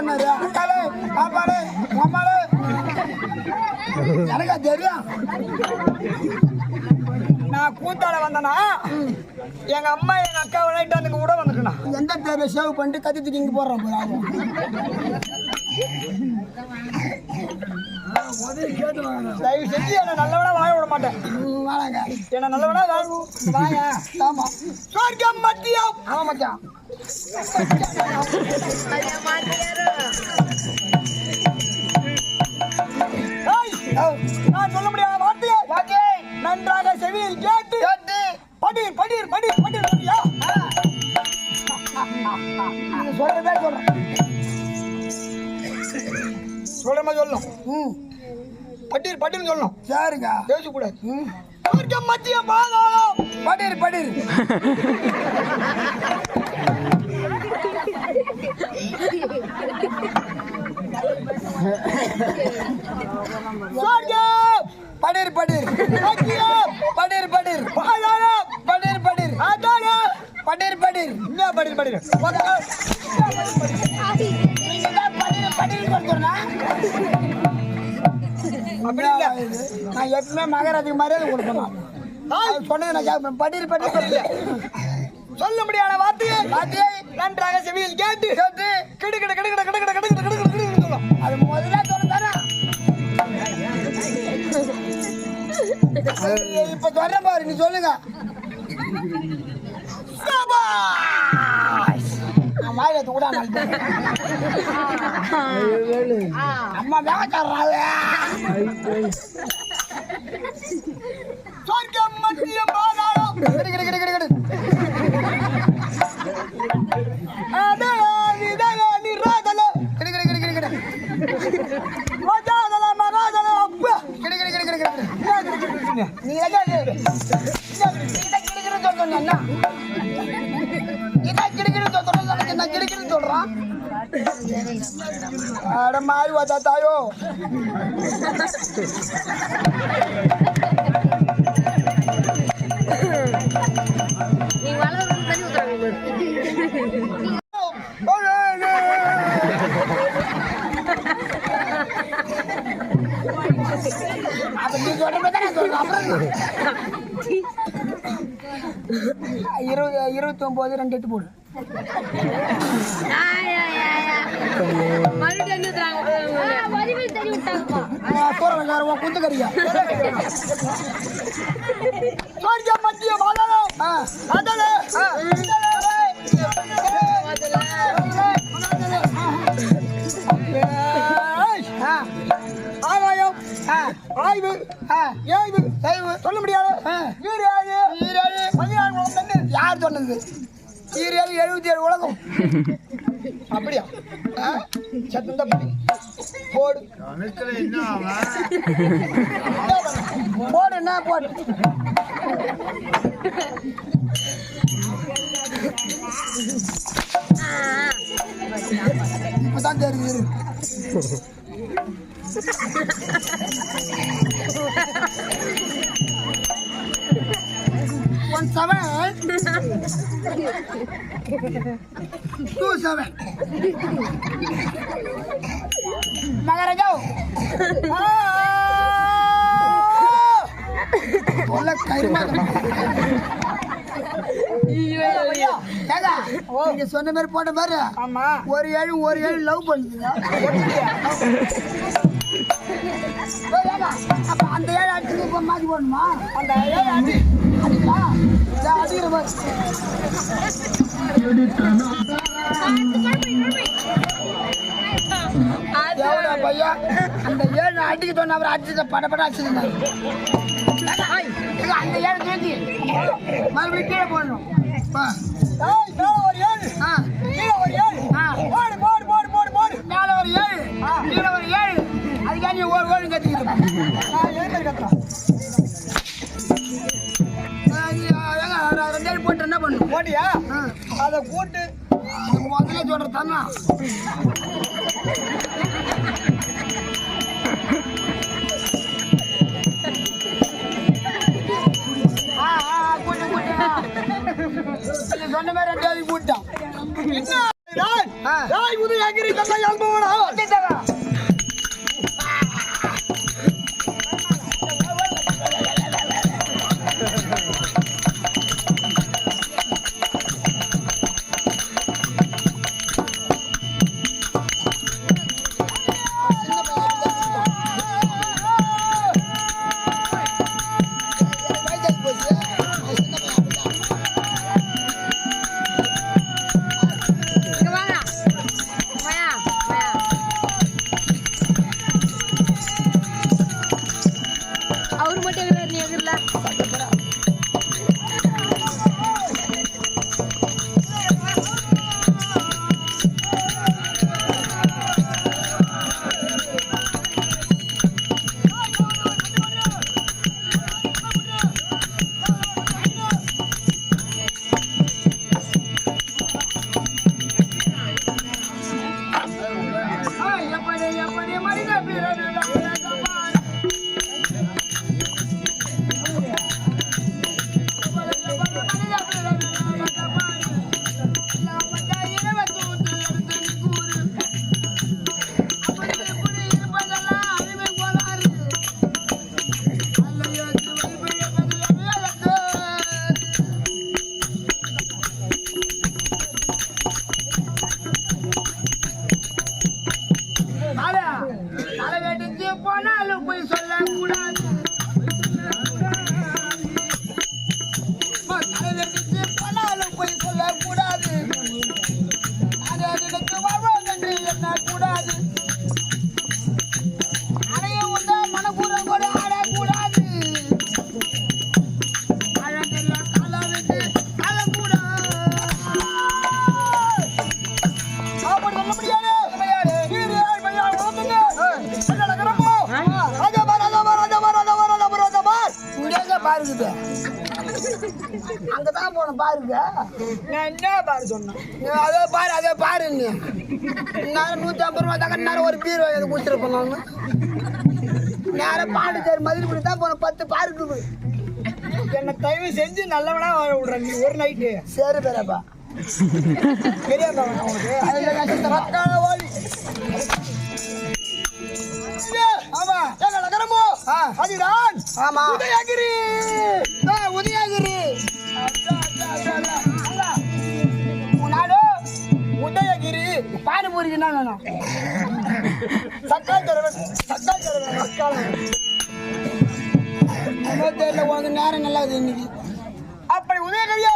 சொன்னாரு அக்காலே பாப்பாலே அம்மாலே. எனக்கா தெரியும். நான் கூத்தாட வந்தனா எங்க அம்மா எங்க அக்கா விளையாட்டு வந்து கூட வந்துட்டா எந்த தேவை சேவ் பண்ணிட்டு கத்தி தூக்கி இங்க போடுறோம் போய் ஆகும் தயவு செஞ்சு என்ன நல்லவனா வாழ விட மாட்டேன். என்ன நல்லவனா வாழ ஆமா சொர்க்கம் மத்தியம் ஆமா மச்சான் நான் சொல்ல சொல்லணும். ம். பட்டீர் பட்டீர்னு சொல்லணும். சரிங்க பேசக்கூடாது. ம். சொர்க்கம் மத்தியம் பாதாளம். படிர் படிர் சொர்க்கம் படிர் படிர் படிர் படிர் பாதாளம். படிர் படிர் பாதாளம் படிர் படிர் என்ன படிர் படிர் நான் எப்பவுமே மகாராஜுக்கு மரியாதை கொடுக்கணும் சொன்னது பட்டியல் பட்டி சொல்லல. சொல்ல முடியாத வார்த்தையை வார்த்தையை நன்றாக செவியில் கேட்டு கேட்டு கிடு கிட கிடு கிட கிட கிட கிட கிட அது முதல்ல சொல்லுதானா இப்ப சொல்ற பாரு நீ சொல்லுங்க. வாயில தூடா நம்ம வேலைக்காரராவே சொர்க்கம் மத்திய பாதாளம் கிடு கிடு கிடு கிடு நீ சொல்றான் அட மாறி வாத்தா தாயோ. இருபத்தி ஒன்பது ரெண்டு எட்டு போடு. குத்துக்கறியா மத்திய வளரும் அதலே ஆய்வு ஏய்வு சொல்ல முடியாது. வீராது வீராது பதினாறு யார் சொன்னது? ஈரேழு எழுபத்தி ஏழு உலகம். அப்படியா? சத்தம் தப்பு போடு. போடு என்ன போடு? இப்பதான் தெரியுது. One seven two seven Maharaja சொல்ல கைமா ஏங்க நீங்க சொன்ன மாதிரி போட்ட பாரு ஆமா ஒரு ஏழு ஒரு ஏழு லவ் பண்ணுங்க அந்த ஏழு அடிச்சு இப்ப மாத்தி போடணுமா அந்த ஏழு அடி பையா அந்த ஏழு. அடிக்க சொன்ன அவர் அடிச்சு கூட்டியா அதை கூட்டு முதல்ல சொல்ற சொன்ன மாதிரி ரெண்டாவது கூட்டான் ராய் உதவி எங்கிரி தந்தை அங்கதான் போன பாருங்க. நான் என்ன பாரு சொன்னேன்? அதோ பாரு அதோ பாரு நீ. நேரம் நூத்தி ஐம்பது ரூபா தாங்க நேரம் ஒரு பீரோ எது குடிச்சிருப்போம் நாங்க நேரம் பாண்டிச்சேரி மதுரை தான் போன பத்து பாருக்கு என்னை தயவு செஞ்சு நல்லவனா வாழ விடுறேன் நீ ஒரு நைட்டு சரி பெரியப்பா. தெரியாதா உனக்கு. அதுல கஷ்டத்தை ஓடி. ஆமா. ஆமா. உதயகிரி. பானிபூரிக்கு என்ன வேணும் தருவன் மக்காளன் நம்ம தெரியல உனக்கு நேரம் நல்லா இருக்குது இன்னைக்கு. அப்படி உதயகிரியை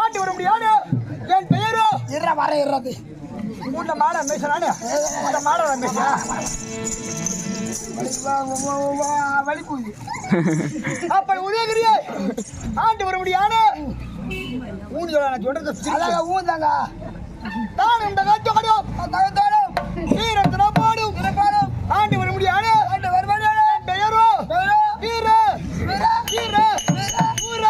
ஆட்டி வர முடியாது. என் பெயரோ இருற வர இருறது உன்ன மாட மேசனானு உன்ன மாட மேசா வலிக்குது அப்படி உதயகிரியை ஆட்டி வர முடியாது. நான் சொல்றது அழகா ஊந்தாங்க. தான் இந்த காட்சியோடும் தகத்தாலும் வீரத்தின பாடும். பாடும் வர முடியாது ஆண்டு வருவானே பெயரோ? வீர? வீர? வீர?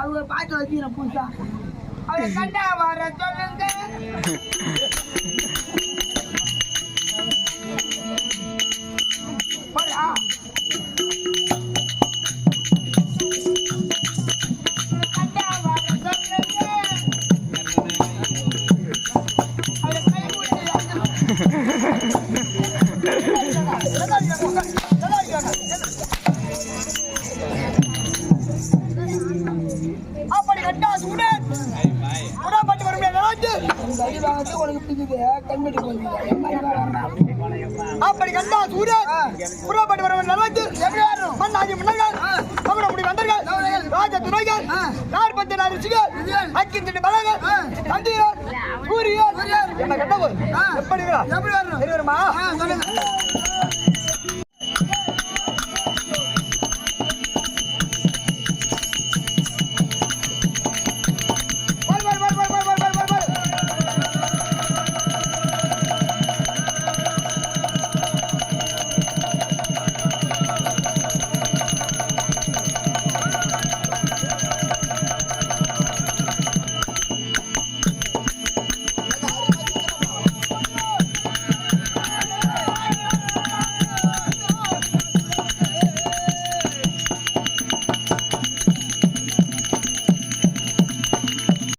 அவங்க பாட்டு வச்சுக்கிற புதுசா. அவங்க கண்டா வர சொல்லுங்க. வாங்கிட்டு உனக்கு பிடிக்குது. கண்மெட்டி போகுது. அப்படி கண்டா சூடன் உடம்பட்டு வரும் நாட்டு மன்னாதி மன்னர்கள் தமிழ் முடி வந்தர்கள் ராஜ துறைகள் நாற்பத்தி நாலு ரிஷிகள் அக்கிந்திட்டு பலங்கள் தந்திரர் சூரியன் என்ன கண்டவர் எப்படி எப்படி வரணும்? வருமா? சொல்லுங்க.